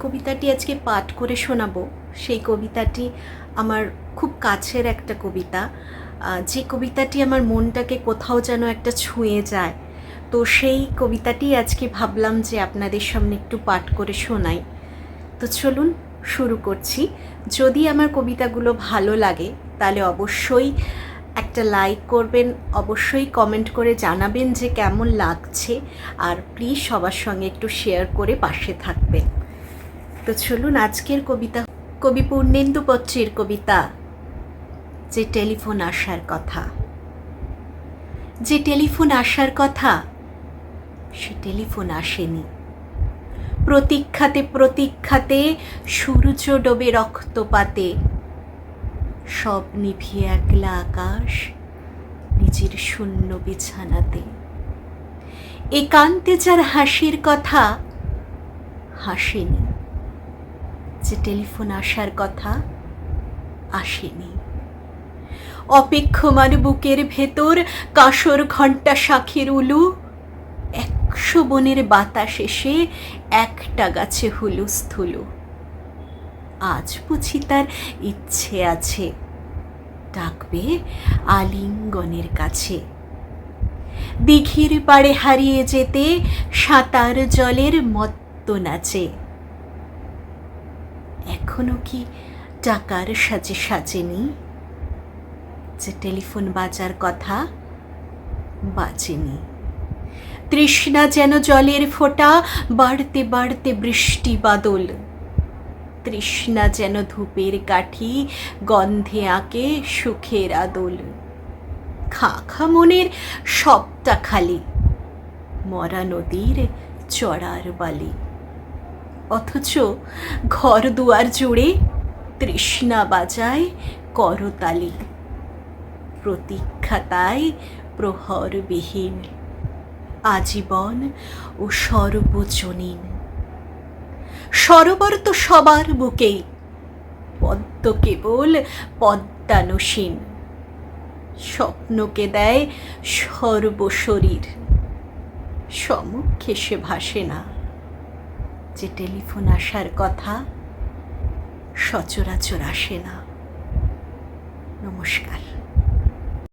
কবিতাটি আজকে পাঠ করে শোনাবো। সেই কবিতাটি আমার খুব কাছের একটা কবিতা। যে কবিতাটি আমার মনটাকে কোথাও যেন একটা ছুঁয়ে যায়। তো সেই কবিতাটি আজকে ভাবলাম যে আপনাদের সামনে একটু পাঠ করে শোনাই। তো চলুন শুরু করছি। যদি আমার কবিতাগুলো ভালো লাগে, তাহলে অবশ্যই একটা লাইক করবেন, অবশ্যই কমেন্ট করে জানাবেন যে কেমন লাগছে। আর প্লিজ সবার সঙ্গে একটু শেয়ার করে পাশে থাকবেন। তো চলুন আজকের কবিতা, কবি পূর্ণেন্দু পত্রের কবিতা, যে টেলিফোন আসার কথা। যে টেলিফোন আসার কথা, সে টেলিফোন আসেনি। প্রতীক্ষাতে প্রতীক্ষাতে সূর্য ডোবে রক্তপাতে। সব নিভিয়ে একলা আকাশ, নিজের শূন্য বিছানাতে। একান্তে যার হাসির কথা, হাসেনি। যে টেলিফোন আসার কথা আসেনি। অপেক্ষমান বুকের ভেতর কাসর ঘণ্টা শাখির উলু, একশো বনের বাতাস এসে একটা গাছে হুলুস্থুলু আজ বুঝি তার ইচ্ছে আছে ডাকবে আলিঙ্গনের কাছে। দিঘির পাড়ে হারিয়ে যেতে সাঁতার জলের মত্ত নাচে। এখনও কি টাকার সাজে সাজেনি? যে টেলিফোন বাজার কথা বাজেনি। তৃষ্ণা যেন জলের ফোঁটা, বাড়তে বাড়তে বৃষ্টি বাদল। তৃষ্ণা যেন ধূপের কাঠি, গন্ধে আঁকে সুখের আদল। খা খা মনের সবটা খালি, মরা নদীর চড়ার বালি। অথচ ঘর দুয়ার জুড়ে তৃষ্ণা বাজায় করতালি। প্রতীক্ষা তাই প্রহরবিহীন, আজীবন ও সর্বজনীন। সরোবর তো সবার বুকেই, পদ্ম কেবল পদ্মানসীন। স্বপ্নকে দেয় সর্বশরীর সমুখে সে ভাসে না। যে টেলিফোন আসার কথা সচরাচর আসে না। নমস্কার।